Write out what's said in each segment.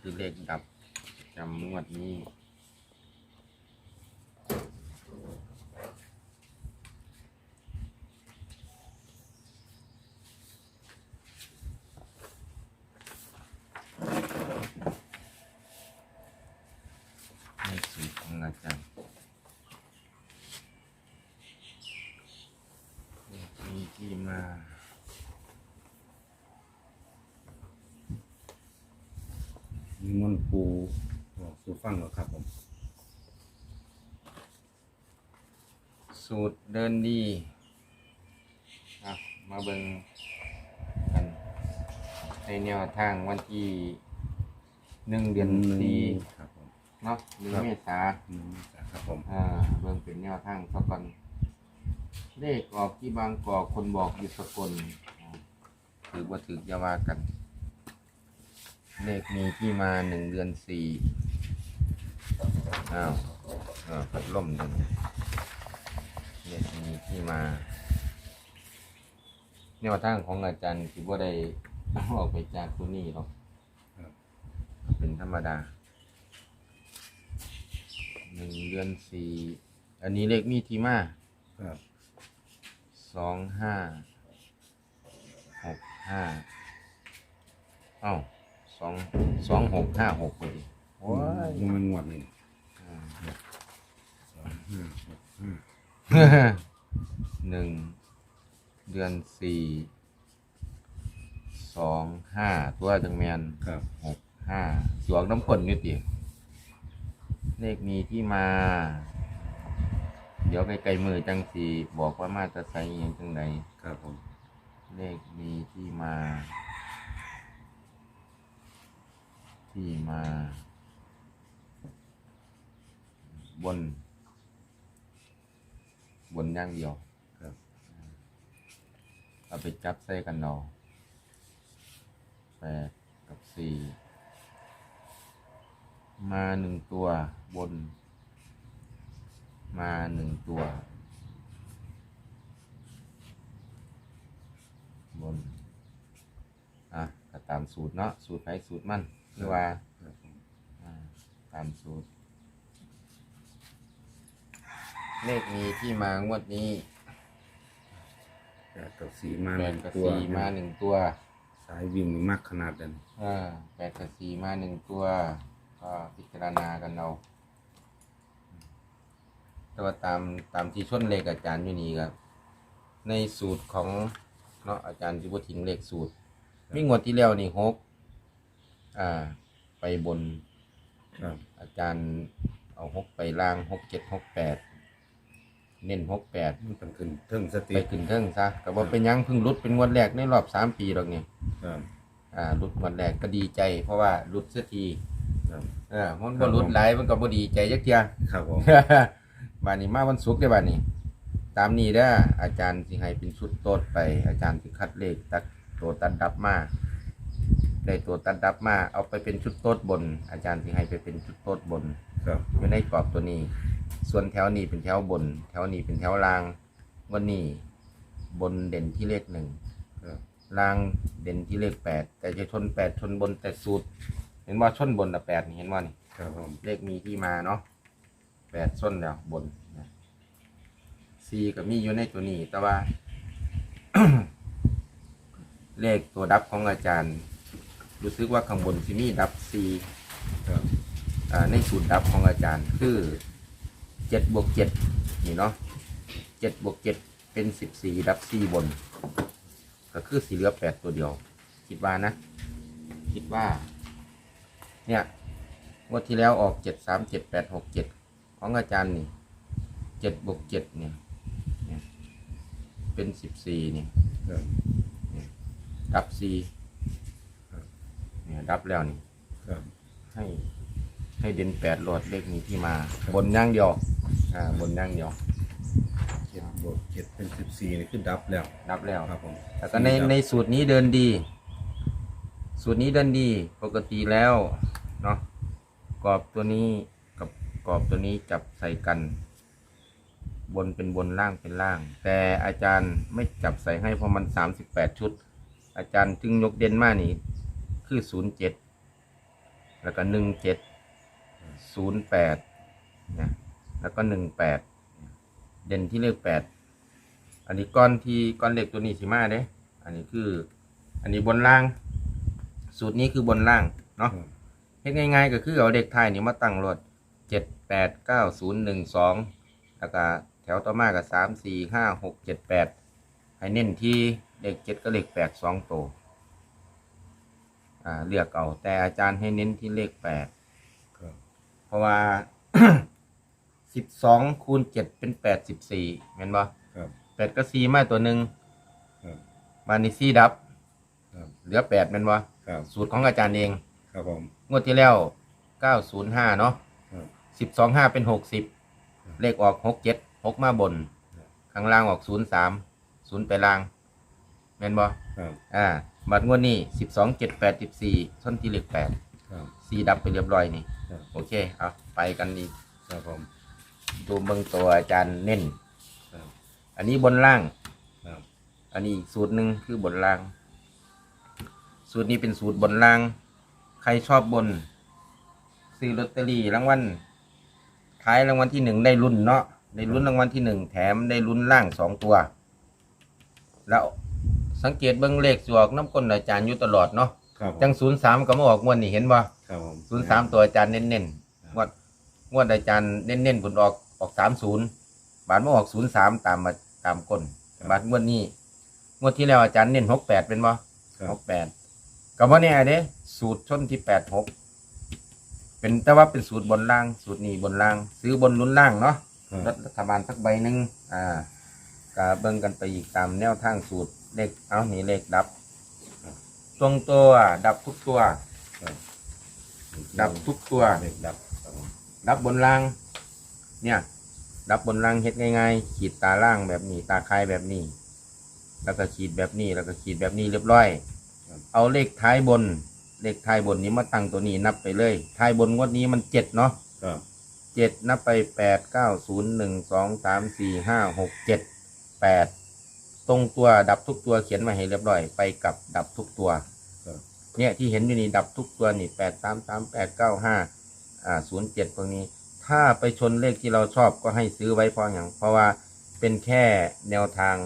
คือเลขดับจำงวดนี้สูตรของอาจารย์มีที่มา นิมนต์ปูบอกสู่ฟังเหรอครับผม สูตรเดินดีอะมาเบิ่งกันในแนวทางวันที่หนึ่งเดือนสี่ครับผมเนาะหนึ่งครับเมษาหนึ่งครับผมอ่าเบิ่งเป็นแนวทางสักก่อนเลขออกที่บางกอกคนบอกอยู่สกลอ่าถือว่าถือจะว่ากัน เลขมีที่มาหนึ่งเดือนสี่อ้าวอ่าพัดลมดึงเลขมีที่มาแนวทางของอาจารย์คือว่าได้ออกไปจากตัวนี้หรอกเป็นธรรมดาหนึ่งเดือนสี่อันนี้เลขมีที่มาครับสองห้าหกห้าเอ้า สองสองหกห้าหกพอดีโอ้ยมันงวดนี่อ่าสองห้าหกห้าหนึ่งเดือนสี่สองห้าตัวจังแมนครับหกห้าสวกน้ำพ่นนิดเดียวเลขมีที่มา เดี๋ยวไกลๆมือจังสีบอกว่ามาจะใส่ยังจังใดครับผม เลขมีที่มา ที่มา บน บนอย่างเดียวครับเอาไปจับใส่กันเนาะแปดกับสี่มาหนึ่งตัวบน มาหนึ่งตัว บน อะก็ตามสูตรเนาะสูตรไผสูตรมัน คือว่าครับผมอ่าตามสูตร เลขมีที่มางวดนี้แปดกับสี่มาแปหดนึ่งกับตัวสี่มาหนึ่งตัว สายวิ่งนี่มากขนาดนั้นอ่าแปดกับสี่มาหนึ่งตัว ก็พิจารณากันเอาแต่ว่าตามตามที่ชนเลขอาจารย์อยู่นี่ครับ ในสูตรของเนาะอาจารย์จิบทิ้งเลขสูตร มีงวดที่แล้วนี่หก อ่าไปบนครับ อาจารย์เอาหกไปล่างหกเจ็ดหกแปดเน้นหกแปดมันเป็นขึ้นเทิงสติไปขึ้นเทิงซะก็บอกเป็นหยังเพิ่งรุดเป็นงวดแรกในรอบสามปีหรอกเนี่ยครับ อ่ารุดงวดแรกก็ดีใจ เพราะว่ารุดเสียทีครับอ่ามันบ่รุดหลายมันก็บ่ดีใจจักเทีย ครับผมบานนี้มาวันศุกร์ได้อบานนี้ ตามนี้เด้ออาจารย์สิให้เป็นชุดโต๊ดไป อาจารย์สิคัดเลขตัดตัวตัดดับมา ได้ตัวตัดดับมาเอาไปเป็นชุดโต๊ดบน อาจารย์สิให้ไปเป็นชุดโต๊ดบนครับ อยู่ในกรอบตัวนี้ ส่วนแถวนี้เป็นแถวบน แถวนี้เป็นแถวล่างวันนี้บนเด่นที่เลขหนึ่งครับ ล่างเด่นที่เลขแปดแต่จะชนแปดชนบนแต่สูตร เห็นว่าชนบนแต่แปดนี่เห็นว่านี่ ครับผมเลขมีที่มาเนาะแปดส้นแล้วบนนะสี่ก็มีอยู่ในตัวนี้ แต่ว่า เลขตัวดับของอาจารย์ รู้สึกว่าข้างบนที่มีดับสี่ครับอ่าในสูตรดับของอาจารย์คือเจ็ดบวกเจ็ดนี่เนาะเจ็ดบวกเจ็ดเป็นสิบสี่ดับสี่บน ก็คือสีเหลือแปดตัวเดียว คิดว่านะ คิดว่า เนี่ยงวดที่แล้วออกเจ็ดสามเจ็ดแปดหกเจ็ดของอาจารย์นี่เจ็ดบวกเจ็ดเนี่ยเป็นสิบสี่เนี่ยดับสี่ ดับแล้วนี่ครับ ให้ให้เด่นแปดโหลดเลขนี้ที่มา บนย่างเดียว อ่า บนย่างเดียว เจ็ดบวกเจ็ดเป็นสิบสี่นี่คือดับแล้วดับแล้ว ครับผมแต่ก็ในในสูตรนี้เดินดี สูตรนี้เดินดี ปกติแล้วเนาะกรอบตัวนี้กับกรอบตัวนี้จับใส่กัน บนเป็นบนล่างเป็นล่าง แต่อาจารย์ไม่จับใส่ให้เพราะมันสามสิบแปดชุด อาจารย์จึงยกเด่นมากนี่ คือศูนย์เจ็ดแล้วก็หนึ่งเจ็ดศูนย์แปดนะแล้วก็หนึ่งแปดเด่นที่เลขแปดอันนี้ก้อนที่ก้อนเลขตัวนี้สิมาเด้อันนี้คือ อันนี้บนล่าง สูตรนี้คือบนล่างเนาะครับเฮ็ดง่ายๆ ก็คือเอาเลขท้ายนี่มาตั้งรถเจ็ดแปดเก้าศูนย์หนึ่งสองแล้วก็แถวต่อมาก็สามสี่ห้าหกเจ็ดแปดให้เน้นที่เลขเจ็ดก็เลขแปดสองตัว อ่าเลือกเอาแต่อาจารย์ให้เน้นที่เลขแปดครับเพราะว่า สิบสองคูณเจ็ดเป็นแปดสิบสี่เห็นบ่ครับแปดก็สี่มาตัวหนึ่งครับมานี่สี่ดับ ครับเหลือแปดเป็นบ่ครับสูตรของอาจารย์เอง ครับผม งวดที่แล้วเก้าศูนย์ห้าเนาะครับสิบสองห้าเป็นหกสิบครับเลขออกหกเจ็ดหกมาบน ครับ ข้างล่างออกศูนย์สามศูนย์ไปล่างแม่นบ่ครับอ่า บัดงวดนี้สิบสองเจ็ดแปดสิบสี่ส้นที่เลขแปดครับ สี่ดับไปเรียบร้อยนี่ ครับ โอเค เอาไปกันดีครับผมดูเบิ่งตัวอาจารย์เน้น ครับอันนี้บนล่าง ครับอันนี้อีกสูตรหนึ่งคือบนล่าง สูตรนี้เป็นสูตรบนล่าง ใครชอบบน ซื้อลอตเตอรี่รางวัลท้ายรางวัลที่หนึ่งได้รุ่นเนาะได้รุ่นรางวัลที่หนึ่งแถมได้รุ่นล่างสองตัว แล้ว สังเกตเบิ้งเลขสวกน้ำก้นอาจารย์อยู่ตลอดเนาะครับผมจังศูนย์สามก็มาออกงวดนี่เห็นบ่ครับผมศูนย์สามตัวอาจารย์เน้นๆงวดงวดอาจารย์เน้นๆผลออกออกสามศูนย์บาทมาออกศูนย์สามตามมาตามก้นบาทงวดนี้งวดที่แล้วอาจารย์เน้นหกแปดเป็นบ่ครัหบกแปดก็บ่แน่เด้สูตรชนที่แปดหกเป็นแต่ว่าเป็นสูตรบนล่าง สูตรนี้บนล่าง ซื้อบนลุ้นล่างเนาะครับรัฐบาลสักใบหนึ่งอ่ากาเบิ่งกันไปอีกตามแนวทางสูตร เลขเอานี่เลขดับ ตรงตัวดับทุกตัวครับดับทุกตัว เด็กดับครับผมดับบนล่าง เนี่ย ดับบนล่างเฮ็ดง่ายๆขีดตาล่างแบบนี้ ตาคายแบบนี้ แล้วก็ขีดแบบนี้ แล้วก็ขีดแบบนี้เรียบร้อย เอาเลขท้ายบน เลขท้ายบนนี้มาตั้งตัวนี้นับไปเลย ท้ายบนงวดนี้มันเจ็ดเนาะครับเจ็ดนับไปแปดเก้าศูนย์หนึ่งสองสามสี่ห้าหกเจ็ดแปด ตรงตัวดับทุกตัวเขียนมาให้เรียบร้อย ไปกับดับทุกตัวครับ เนี่ยที่เห็นอยู่นี่ดับทุกตัวนี่แปดสามสามแปดเก้าห้าอ่าศูนย์เจ็ดพวกนี้ ถ้าไปชนเลขที่เราชอบก็ให้ซื้อไว้เพราะอย่างเพราะว่าเป็นแค่แนวทาง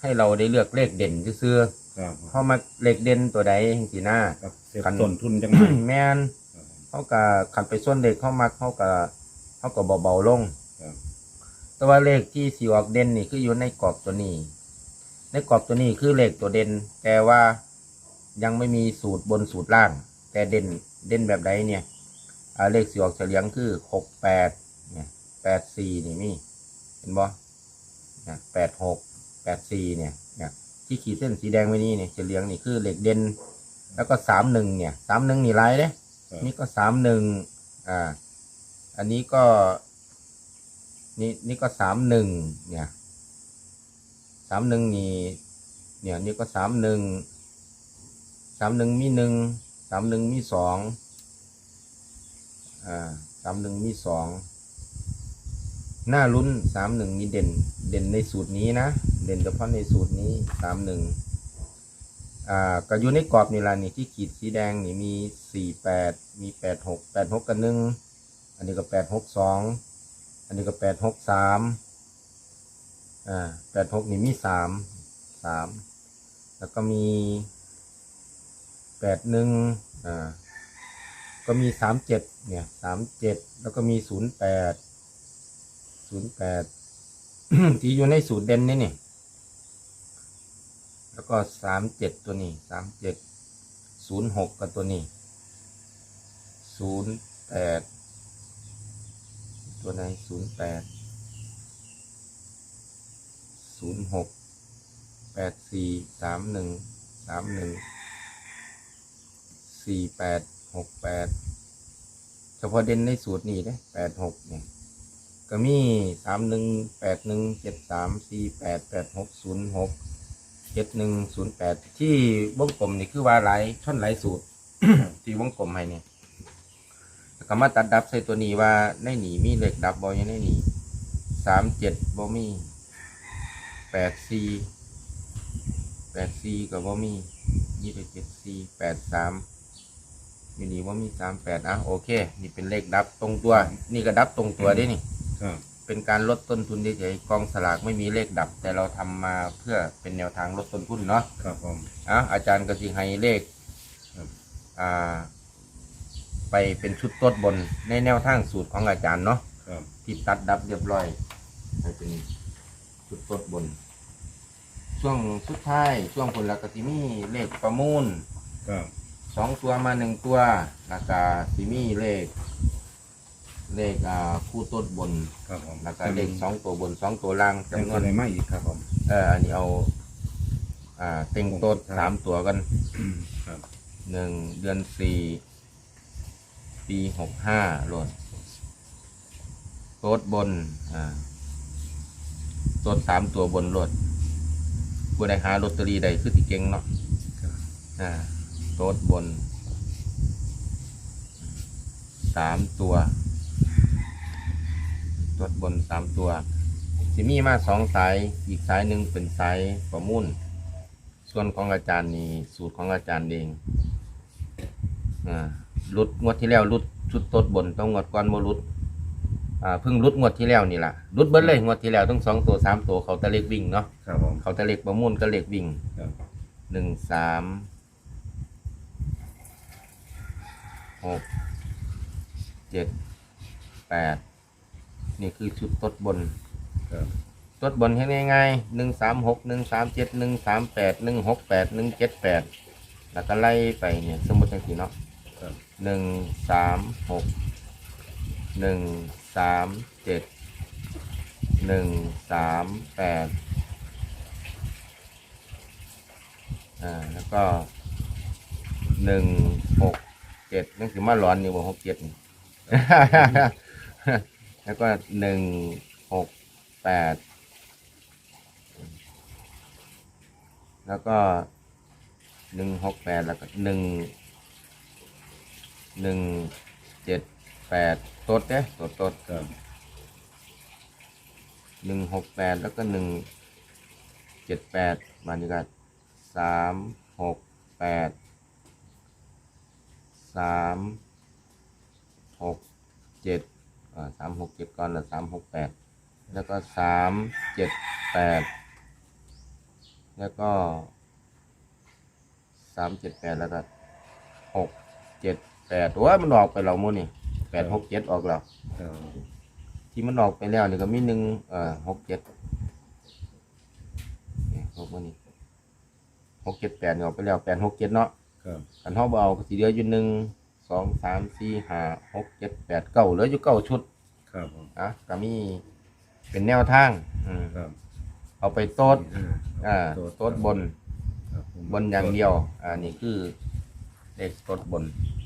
ให้เราได้เลือกเลขเด่นซื้อครับๆเพราะมาเลขเด่นตัวใดสีหน้า ครับเสียคันต้นทุนจังไงแม่นครับผมเขาก็ขันไปส่วนเลขเข้ามักเขาก็เขาก็เบาๆลง ครับ แต่ว่าเลขที่สีออกเด่นนี่คืออยู่ในกรอบตัวนี้ ในกรอบตัวนี้คือเลขตัวเด่นแต่ว่ายังไม่มีสูตรบนสูตรล่าง แต่เด่นเด่นแบบใดเนี่ยอ่าเลขสีออกเฉลียงคือหกแปดเนี่ยแปดสี่นี่มีเห็นบ่เนี่ยแปดหกแปดสี่เนี่ยเนี่ยที่ขีดเส้นสีแดงไว้นี่เนี่ยเฉลียงนี่คือเลขเด่นแล้วก็สามหนึ่งเนี่ยสามหนึ่งนี่ไรเด้ครับนี่ก็สามหนึ่งอ่า อันนี้ก็ นี่นี่ก็สามหนึ่งเนี่ย สามหนึ่งนี่เนี่ยนี่ก็สามหนึ่งสามหนึ่งมีหนึ่งสามหนึ่งมีสองอ่าสามหนึ่งมีสองหน้าลุ้นสามหนึ่งนี่เด่น เด่นในสูตรนี้นะ เด่นเฉพาะในสูตรนี้สามหนึ่งอ่าก็อยู่ในกรอบนี่ละนี่ที่ขีดสีแดงนี่มีสี่แปดมีแปดหกแปดหกกับหนึ่งอันนี้ก็แปดหกสองอันนี้ก็แปดหกสาม อ่าแปดหกนี่มีสามสามแล้วก็มีแปดหนึ่งอ่าก็มีสามเจ็ดเนี่ยสามเจ็ดแล้วก็มีศูนย์แปดศูนย์แปดที่อยู่ในสูตรเด่นนี่นี่แล้วก็สามเจ็ดตัวนี้สามเจ็ดศูนย์หกกับตัวนี้ศูนย์แปดตัวไหนศูนย์แปด ศูนย์หกแปดสี่สามหนึ่งสามหนึ่งสี่แปดหกแปดเฉพาะเด่นในสูตรนี้เด้แปดหกเนี่ยก็มีสามหนึ่งแปดหนึ่งเจ็ดสามสี่แปดแปดหกศูนย์หกเจ็ดหนึ่งศูนย์แปดที่วงกลมนี่คือว่าหลายช่อนหลายสูตร ที่วงกลมให้เนี่ยแล้วก็มาตัดดับใส่ตัวนี้ว่าในหนีมีเหล็กดับบอยังในหนีสามเจ็ดบอมี แปดสี่แปดสี่กับบอมียี่สิบเจ็ดสี่แปดสามมีนี่ว่ามีสามแปดอะโอเค นี่เป็นเลขดับตรงตัว นี่ก็ดับตรงตัวได้นี่ ครับ เป็นการลดต้นทุนเฉยๆกองสลากไม่มีเลขดับ แต่เราทำมาเพื่อเป็นแนวทางลดต้นทุนเนาะครับผม อะอาจารย์ก็สิให้เลขครับ อ่า ไปเป็นชุดต้นบนในแนวทางสูตรของอาจารย์เนาะครับ ที่ตัดดับเรียบร้อยให้เป็น ชุดต้นบน ช่วงสุดท้าย ช่วงผลละกสิมีเลขประมูลครับสองตัวมาหนึ่งตัวแล้วก็สิมีเลข เลขอ่าคู่ต้นบนครับผมแล้วก็เลขสองตัวบนสองตัวล่างจำจำนนววนนอะไรมาอีกครับผม เอออันนี้เอา อ่าเต็งโต๊ดสามตัวกัน ครับหนึ่งเดือนสี่ปีหกห้าโหลดโต๊ดบน อ่า โต๊ดสามตัวบนโหลดผู้ใดหาลอตเตอรี่ใดคือติเก่งเนาะครับอ่าโต๊ดบนสามตัวโต๊ดบนสามตัวสิมีมาสองสาย อีกสายหนึ่งเป็นสายประมุ่น ส่วนของอาจารย์นี่สูตรของอาจารย์เองอ่ารุดงวดที่แล้วรุดชุดโต๊ดบนต้องงวดก่อนโมรุด อ่าเพิ่งรุดงวดที่แล้วนี่แหละรุดเบิ้เลยงวดที่แล้วต้องสองตัวสามตัวเขาตะเล็กวิ่งเนาะครับผม เขาตะเล็กประมุ่นก็เล็กวิ่งครับ หนึ่งสามหกเจ็ดแปดนี่คือชุดต้นบน ครับต้นบนให้ง่ายๆหนึ่งสามหกหนึ่งสามเจ็ดหนึ่งสามแปดหนึ่งหกแปดหนึ่งเจ็ดแปดแล้วก็ไล่ไปเนี่ยสมมติจังสีเนาะ ครับ หนึ่งสามหกหนึ่ง สามเจ็ดหนึ่งสามแปดอ่าแล้วก็หนึ่งหกเจ็ดนั่นคือมาร้อนนี่ว่าหกเจ็ดแล้วก็หนึ่งหกแปดแล้วก็หนึ่งหกแปดแล้วก็หนึ่งหนึ่งเจ็ด แปดตดเด้ตดตดครับหนึ่งหกแปดแล้วก็หนึ่งเจ็ดแปดมานี่ก็สามหกแปดสามหกเจ็ดอ่าสามหกเจ็ดก่อนแล้วสามหกแปดแล้วก็สามเจ็ดแปดแล้วก็สามเจ็ดแปดแล้วก็หกเจ็ดแปดโอ้มันออกไปเราโมนี่ แปดหกเจ็ดออกแล้วครับที่มันออกไปแล้วนี่ก็มีหนึ่งเอ่อหกเจ็ดนี่ครบวันนี้หกเจ็ดแปดนี่ออกไปแล้วแปดหกเจ็ดเนาะครับกันห้องเอาก็สีเหลืออยู่หนึ่งสองสามสี่ห้าหกเจ็ดแปดเก้าเหลืออยู่เก้าชุด ครับผมอะก็มีเป็นแนวทางอืมครับเอาไปโต๊ดอ่าโต๊ดโต๊ดบนครับผมบนอย่างเดียว อ่านี่คือเลขโต๊ดบนครับ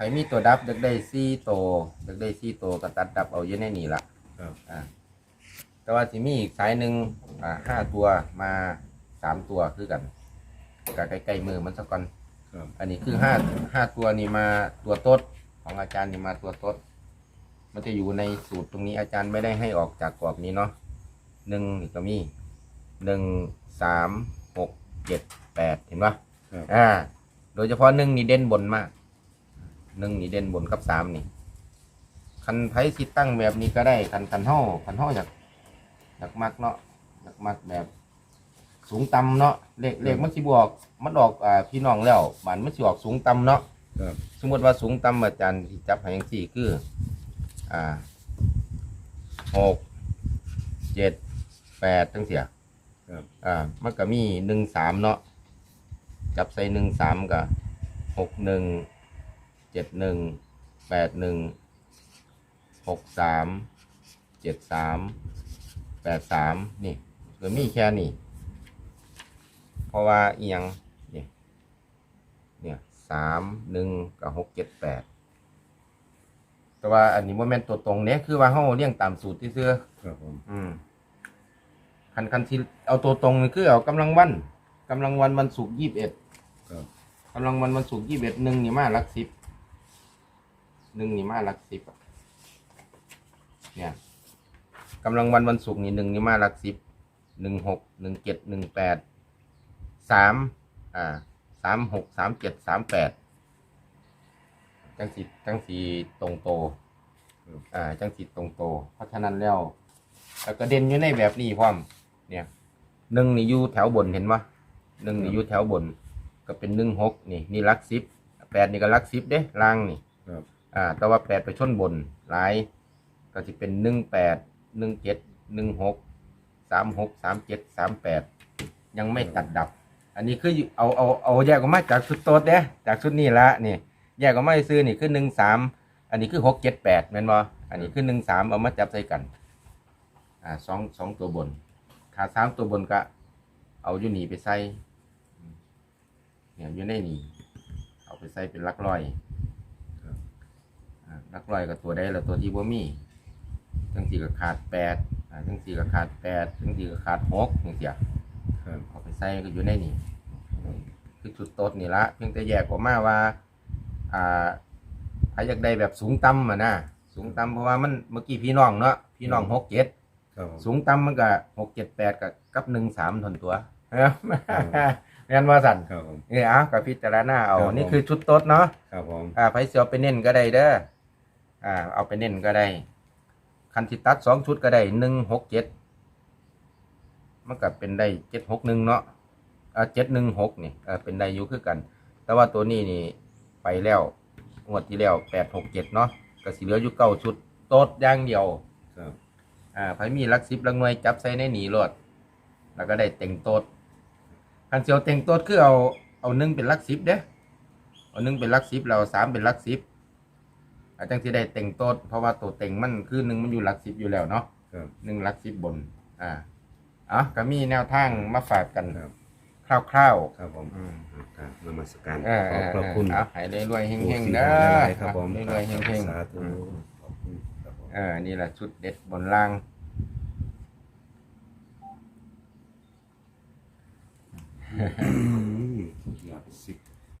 ใครมีตัวดับเด็กได้ซี่โตวเด็กได้ซี่โตวก็ตัดดับเอาอยู่ในนี่ละครับ อ่าแต่ว่าสิมีอีกสายหนึ่งอ่าห้าตัวมาสามตัวคือกันกับใกล้ๆมือมันสักก่อน ครับ อันนี้คือห้าห้าตัวนี่มาตัวโต๊ดของอาจารย์นี่มาตัวโต๊ดมันจะอยู่ในสูตรตรงนี้อาจารย์ไม่ได้ให้ออกจากกรอบนี้เนาะหนึ่งนี่ก็มีหนึ่งสามหกเจ็ดแปดเห็นปะครับ อ่า โดยเฉพาะหนึ่งนี่เด่นบนมาก หนึ่งนี่เด่นบนกับสามนี่ คันไผสิตั้งแบบนี้ก็ได้ คันคันห่อคันห่ออยากอยากมักเนาะอยากมักแบบ สูงต่ำเนาะเลขเลขมันสิบออก มันออกอ่าพี่น้องแล้วบานมันสิออกสูงต่ำเนาะครับสมมติว่าสูงต่ำอาจารย์ที่จับให้ยังสี่คือ อ่าหกเจ็ดแปดทั้งเสียครับ อ่ามันก็มีหนึ่งสามเนาะจับใส่หนึ่งสามกับหกหนึ่ง เจ็ดหนึ่งแปดหนึ่งหกสามเจ็ดสามแปดสามนี่ก็มีแค่นี้เพราะว่าเอียงนี่เนี่ยสามหนึ่งกับหกเจ็ดแปดแต่ว่าอันนี้โมเมนต์ตัวตรงเนี้ยคือว่าเขาเรียงตามสูตรที่เสื้อครับผมอืมคันคันที่เอาตัวตรงนี่คือเอากำลังวันกำลังวันวันศุกร์ยี่สิบเอ็ดครับ กำลังวันวันศุกร์ยี่สิบเอ็ดหนึ่งนี่มาหลักสิบ หนึ่งนี่มาหลักสิบอะเนี่ยกำลังวันวันศุกร์นี่หนึ่งนี่มาหลักสิบหนึ่งหกหนึ่งเจ็ดหนึ่งแปดสามอ่าสามหกสามเจ็ดสามแปดจังสีจังสีตรงโตอ่าจังสีตรงโต เพราะฉะนั้นแล้วแล้วก็เด่นอยู่ในแบบนี้พร้อมเนี่ยหนึ่งนี่อยู่แถวบนเห็นปะหนึ่งนี่อยู่แถวบน ก็เป็นหนึ่งหกนี่นี่ลักสิบแปดนี่ก็ลักสิบเด้ล่างนี่ครับ อ่าแต่ว่าแปดไปชนบนหลายก็จะเป็นหนึ่งแปดหนึ่งเจ็ดหนึ่งหกสามหกสามเจ็ดสามแปดยังไม่ตัดดับ อันนี้คือเอาเอาเอาแยกออกมาจากชุดโต๊ดเด้จากชุดนี้ละนี่แยกออกมาซื้อนี่คือหนึ่งสามอันนี้คือหกเจ็ดแปดแม่นบ่อันนี้คือหนึ่งสามเอามาจับใส่กันอ่าสองสองตัวบนถ้าสามตัวบนก็ เอาอยู่นี่ไปใส่เนี่ยอยู่ในนี่เอาไปใส่เป็นลักร้อย ลักร้อยกับตัวใดละตัวที่บ่มีจังสี่ก็ขาดแปดอ่าจังสี่ก็ขาดแปดจังสี่ก็ขาดหกจังสี่ครับเอาไปใส่ก็อยู่ในนี่คือจุดโต๊ดนี่ละเพียงแต่แยกออกมาว่าอ่าใครอยากได้แบบสูงต่ำอะนะสูงต่ำเพราะว่ามันเมื่อกี้พี่น้องเนาะพี่น้องหกเจ็ดครับผมสูงต่ำมันก็หกเจ็ดแปดกับกับหนึ่งสามทนตัวเอ้าเรียนว่าสันครับผมเออเอากับพิจารณาเอาครับผมนี่คือชุดโต๊ดเนาะครับผมอ่าไผเสียวไปเน้นก็ได้เด้อ อ่าเอาไปเน้นก็ได้ คันที่ตัดสองชุดก็ได้หนึ่งหกเจ็ดมันก็เป็นได้เจ็ดหกหนึ่งเนาะอ่าเจ็ดหนึ่งหกนี่เออเป็นได้อยู่คือกัน แต่ว่าตัวนี้นี่ไปแล้วงวดที่แล้วแปดหกเจ็ดเนาะก็สิเหลืออยู่เก้าชุดโต๊ดอย่างเดียวอ่าไผมีลักสิบลักหน่วยจับใส่ในหนีรถแล้วก็ได้เต็งโต๊ดคันเสียวเต็งโต๊ดคือเอาเอาหนึ่งเป็นลักสิบเด้เอาหนึ่งเป็นลักสิบเราสามเป็นลักสิบ อาจังที่ได้เต็งโต๊ดเพราะว่าตัวเต็งมันคือหนึ่งมันอยู่หลักสิบอยู่แล้วเนาะครับ หนึ่งหลักสิบบน อ่าเอ๋อก็มีแนวทางมาฝากกันครับ คร่าวครับผมๆอืม ครับนมัสการเออขอบพระคุณเอาให้รวยๆเฮงๆปู่ศรีเด้อหลายๆครับผมรวยๆเฮงสาธุๆอืมขอบคุณครับผมเออนี่แหละชุดเด็ดบนล่างยอดสิบ